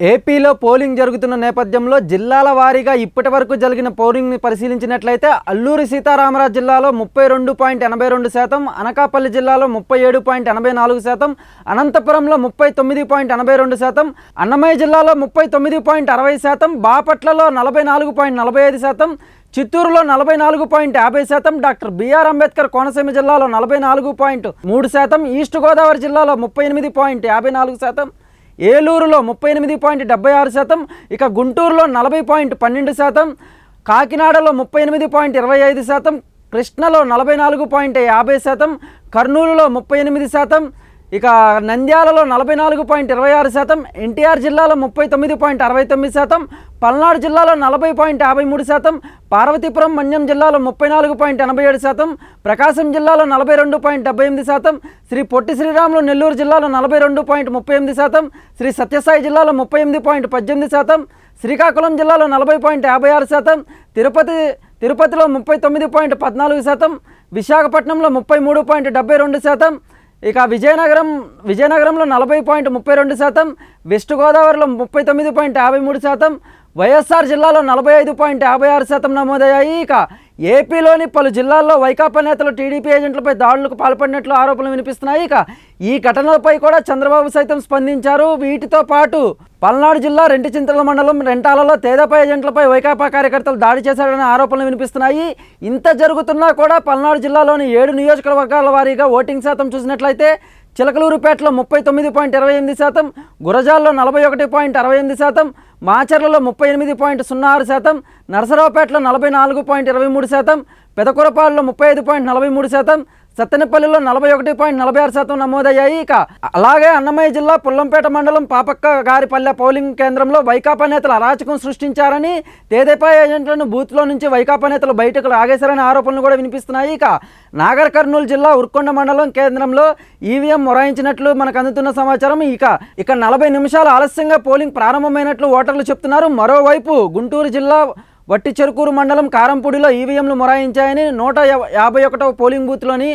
ఏపీలో పోలింగ్ జరుగుతున్న నేపథ్యంలో జిల్లాల వారీగా ఇప్పటి వరకు జరిగిన పోలింగ్ని పరిశీలించినట్లయితే అల్లూరి సీతారామరాజు జిల్లాలో ముప్పై రెండు పాయింట్ ఎనభై రెండు శాతం అనకాపల్లి జిల్లాలో ముప్పై ఏడు పాయింట్ ఎనభై నాలుగు శాతం అనంతపురంలో ముప్పై తొమ్మిది పాయింట్ ఎనభై రెండు శాతం అన్నమయ్య జిల్లాలో ముప్పై తొమ్మిది పాయింట్ అరవై శాతం బాపట్లలో నలభై నాలుగు పాయింట్ నలభై ఐదు శాతం చిత్తూరులో నలభై నాలుగు పాయింట్ యాభై శాతం డాక్టర్ బిఆర్ అంబేద్కర్ కోనసీమ జిల్లాలో నలభై నాలుగు పాయింట్ మూడు శాతం ఈస్ట్ గోదావరి జిల్లాలో ముప్పై ఎనిమిది పాయింట్ యాభై నాలుగు శాతం ఏలూరులో ముప్పై ఎనిమిది పాయింట్ డెబ్బై ఆరు శాతం ఇక గుంటూరులో నలభై పాయింట్ పన్నెండు శాతం కాకినాడలో ముప్పై ఎనిమిది పాయింట్ ఇరవై ఐదు శాతం కృష్ణలో నలభై నాలుగు పాయింట్ యాభై శాతం కర్నూలులో ముప్పై ఎనిమిది శాతం ఇక నంద్యాలలో నలభై నాలుగు పాయింట్ ఇరవై ఆరు శాతం ఎన్టీఆర్ జిల్లాలో ముప్పై తొమ్మిది పాయింట్ అరవై తొమ్మిది శాతం పల్నాడు జిల్లాలో నలభై పాయింట్ యాభై మూడు శాతం పార్వతీపురం మన్యం జిల్లాలో ముప్పై నాలుగు పాయింట్ ఎనభై ఏడు శాతం ప్రకాశం జిల్లాలో నలభై రెండు పాయింట్ డెబ్బై ఎనిమిది శాతం శ్రీ పొట్టి శ్రీరాములు నెల్లూరు జిల్లాలో నలభై రెండు పాయింట్ ముప్పై ఎనిమిది శాతం శ్రీ సత్యసాయి జిల్లాలో ముప్పై ఎనిమిది పాయింట్ పద్దెనిమిది శాతం శ్రీకాకుళం జిల్లాలో నలభై పాయింట్ యాభై ఆరు శాతం తిరుపతి తిరుపతిలో ముప్పై తొమ్మిది పాయింట్ పద్నాలుగు శాతం విశాఖపట్నంలో ముప్పై మూడు పాయింట్ డెబ్బై రెండు శాతం ఇక విజయనగరం విజయనగరంలో నలభై పాయింట్ ముప్పై రెండు శాతం వెస్ట్ గోదావరిలో ముప్పై తొమ్మిది పాయింట్ యాభై మూడు శాతం వైఎస్ఆర్ జిల్లాలో నలభై ఐదు పాయింట్ యాభై ఆరు శాతం నమోదయ్యాయి. ఇక ఏపీలోని పలు జిల్లాల్లో వైకాపా నేతలు టీడీపీ ఏజెంట్లపై దాడులకు పాల్పడినట్లు ఆరోపణలు వినిపిస్తున్నాయి. ఇక ఈ ఘటనలపై కూడా చంద్రబాబు సైతం స్పందించారు. వీటితో పాటు పల్నాడు జిల్లా రెండు చింతల మండలం రెంటాలలో తేదప ఏజెంట్లపై వైకాపా కార్యకర్తలు దాడి చేశారనే ఆరోపణలు వినిపిస్తున్నాయి. ఇంత జరుగుతున్నా కూడా పల్నాడు జిల్లాలోని ఏడు నియోజకవర్గాల వారీగా ఓటింగ్ శాతం చూసినట్లయితే చిలకలూరుపేటలో ముప్పై తొమ్మిది పాయింట్ ఇరవై ఎనిమిది శాతం గురజాల్లో నలభై ఒకటి పాయింట్ అరవై ఎనిమిది శాతం మాచర్లలో ముప్పై ఎనిమిది పాయింట్ సున్నా ఆరు శాతం నరసరావుపేటలో నలభై నాలుగు పాయింట్ ఇరవై మూడు శాతం పెదకురపాడులో ముప్పై ఐదు పాయింట్ నలభై మూడు శాతం సత్తెనపల్లిలో నలభై ఒకటి పాయింట్ నలభై ఆరు శాతం నమోదయ్యాయి. ఇక అలాగే అన్నమయ్య జిల్లా పుల్లంపేట మండలం పాపక్క గారిపల్లె పోలింగ్ కేంద్రంలో వైకాపా నేతలు అరాచకం సృష్టించారని తేదేపా ఏజెంట్లను బూత్లో నుంచి వైకాపా నేతలు బయటకు లాగేశారనే ఆరోపణలు కూడా వినిపిస్తున్నాయి. ఇక నాగర్ కర్నూలు జిల్లా ఉర్కొండ మండలం కేంద్రంలో ఈవీఎం మొరాయించినట్లు మనకు అందుతున్న సమాచారం. ఇక ఇక నలభై నిమిషాలు ఆలస్యంగా పోలింగ్ ప్రారంభమైనట్లు ఓటర్లు చెప్తున్నారు. మరోవైపు గుంటూరు జిల్లా వట్టి చెరుకూరు మండలం కారంపూడిలో ఈవీఎంలు మొరాయించాయని నూట యాభై ఒకటవ పోలింగ్ బూత్లోని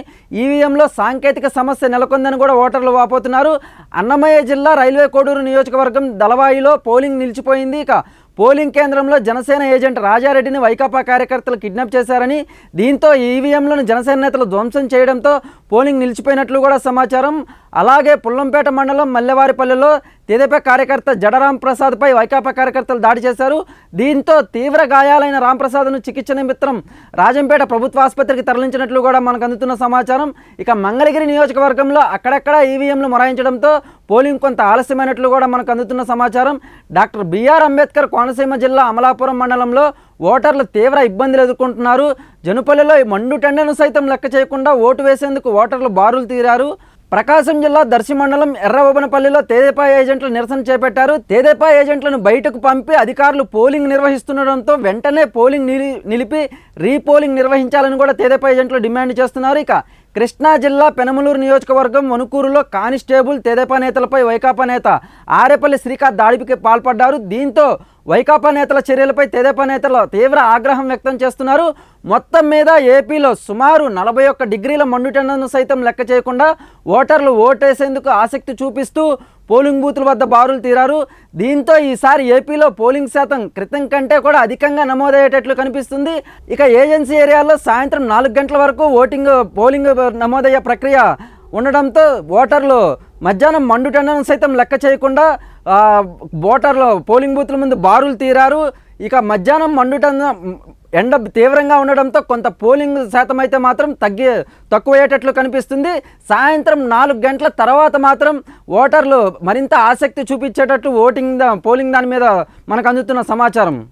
ఈవీఎంలో సాంకేతిక సమస్య నెలకొందని కూడా ఓటర్లు వాపోతున్నారు. అన్నమయ్య జిల్లా రైల్వే కోడూరు నియోజకవర్గం దళవాయిలో పోలింగ్ నిలిచిపోయింది. ఇక పోలింగ్ కేంద్రంలో జనసేన ఏజెంట్ రాజారెడ్డిని వైకాపా కార్యకర్తలు కిడ్నాప్ చేశారని దీంతో ఈవీఎంలను జనసేన నేతలు ధ్వంసం చేయడంతో పోలింగ్ నిలిచిపోయినట్లు కూడా సమాచారం. అలాగే పుల్లంపేట మండలం మల్లెవారిపల్లెలో తెదేపా కార్యకర్త జడరాం ప్రసాద్పై వైకాపా కార్యకర్తలు దాడి చేశారు. దీంతో తీవ్ర గాయాలైన రాంప్రసాద్ను చికిత్స నిమిత్తం రాజంపేట ప్రభుత్వ ఆసుపత్రికి తరలించినట్లు కూడా మనకు అందుతున్న సమాచారం. ఇక మంగళగిరి నియోజకవర్గంలో అక్కడక్కడ ఈవీఎంలు మొరాయించడంతో పోలింగ్ కొంత ఆలస్యమైనట్లు కూడా మనకు అందుతున్న సమాచారం. డాక్టర్ బిఆర్ అంబేద్కర్ కోనసీమ జిల్లా అమలాపురం మండలంలో ఓటర్లు తీవ్ర ఇబ్బందులు ఎదుర్కొంటున్నారు. జనుపల్లిలో ఈ మండు టెండను సైతం లెక్క చేయకుండా ఓటు వేసేందుకు ఓటర్లు బారులు తీరారు. ప్రకాశం జిల్లా దర్శి మండలం ఎర్రవబనపల్లిలో తేదేపా ఏజెంట్లు నిరసన చేపట్టారు. తేదేపా ఏజెంట్లను బయటకు పంపి అధికారులు పోలింగ్ నిర్వహిస్తుండడంతో వెంటనే పోలింగ్ నిలి నిలిపి రీపోలింగ్ నిర్వహించాలని కూడా తేదేపా ఏజెంట్లు డిమాండ్ చేస్తున్నారు. ఇక కృష్ణా జిల్లా పెనమలూరు నియోజకవర్గం వణుకూరులో కానిస్టేబుల్ తెదేపా నేతలపై వైకాపా నేత ఆరేపల్లి శ్రీకాంత్ దాడికి పాల్పడ్డారు. దీంతో వైకాపా నేతల చర్యలపై తెదేపా నేతలు తీవ్ర ఆగ్రహం వ్యక్తం చేస్తున్నారు. మొత్తం మీద ఏపీలో సుమారు నలభై ఒక్క డిగ్రీల మండుటెండను సైతం లెక్క చేయకుండా ఓటర్లు ఓటేసేందుకు ఆసక్తి చూపిస్తూ పోలింగ్ బూతుల వద్ద బారులు తీరారు. దీంతో ఈసారి ఏపీలో పోలింగ్ శాతం క్రితం కంటే కూడా అధికంగా నమోదయ్యేటట్లు కనిపిస్తుంది. ఇక ఏజెన్సీ ఏరియాలో సాయంత్రం నాలుగు గంటల వరకు ఓటింగ్ పోలింగ్ నమోదయ్యే ప్రక్రియ ఉండడంతో ఓటర్లు మధ్యాహ్నం మండుటెండను సైతం లెక్క చేయకుండా ఓటర్లు పోలింగ్ బూత్ల ముందు బారులు తీరారు. ఇక మధ్యాహ్నం మండుటెండ ఎండ తీవ్రంగా ఉండడంతో కొంత పోలింగ్ శాతం అయితే మాత్రం తగ్గి తక్కువయ్యేటట్లు కనిపిస్తుంది. సాయంత్రం నాలుగు గంటల తర్వాత మాత్రం ఓటర్లు మరింత ఆసక్తి చూపించేటట్లు ఓటింగ్ పోలింగ్ దాని మీద మనకు అందుతున్న సమాచారం.